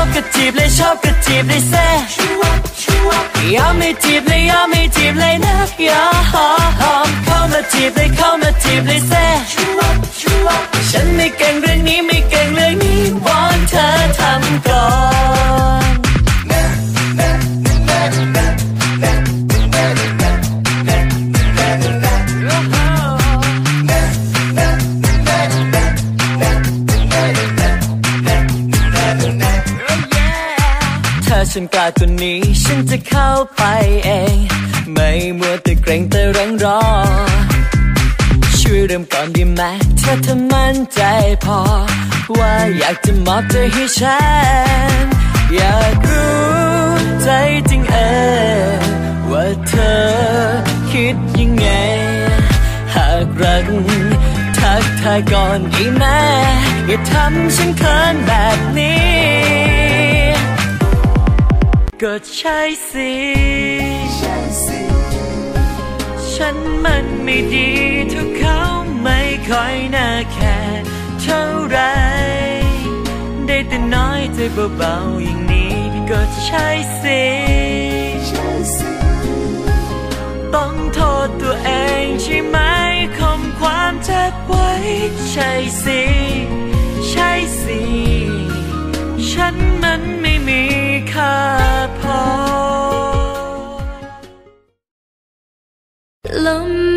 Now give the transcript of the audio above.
อบก็จีบเลยชอบก็จีบเลยแซ่ยอมไม่จีบเลยยอมไม่จีบเลยนะยอมเข้ามาจีบเลยเข้ามาจีบเลยแซ่ฉันไม่เก่งเรื่องนี้ไม่เก่งเรื่องนี้วอนเธอทำก่อน ฉันกล้าตัวนี้ ฉันจะเข้าไปเอง ไม่มัวแต่เกรงแต่รังรอ ช่วยเริ่มก่อนดีไหมถ้าเธอมั่นใจพอ ว่าอยากจะมอบใจให้ฉัน อยากรู้ใจจริงเออว่าเธอคิดยังไง หากรักทักทายก่อนอีแม่อย่าทำฉันเขินแบบนี้ ก็ใช่สิ ฉันมันไม่ดีเท่าเขาไม่ค่อยน่าแค่เท่าไร ได้แต่น้อยใจเบาๆอย่างนี้ก็ใช่สิ ต้องโทษตัวเองใช่ไหมคมความเจ็บไว้ใช่สิใช่สิ love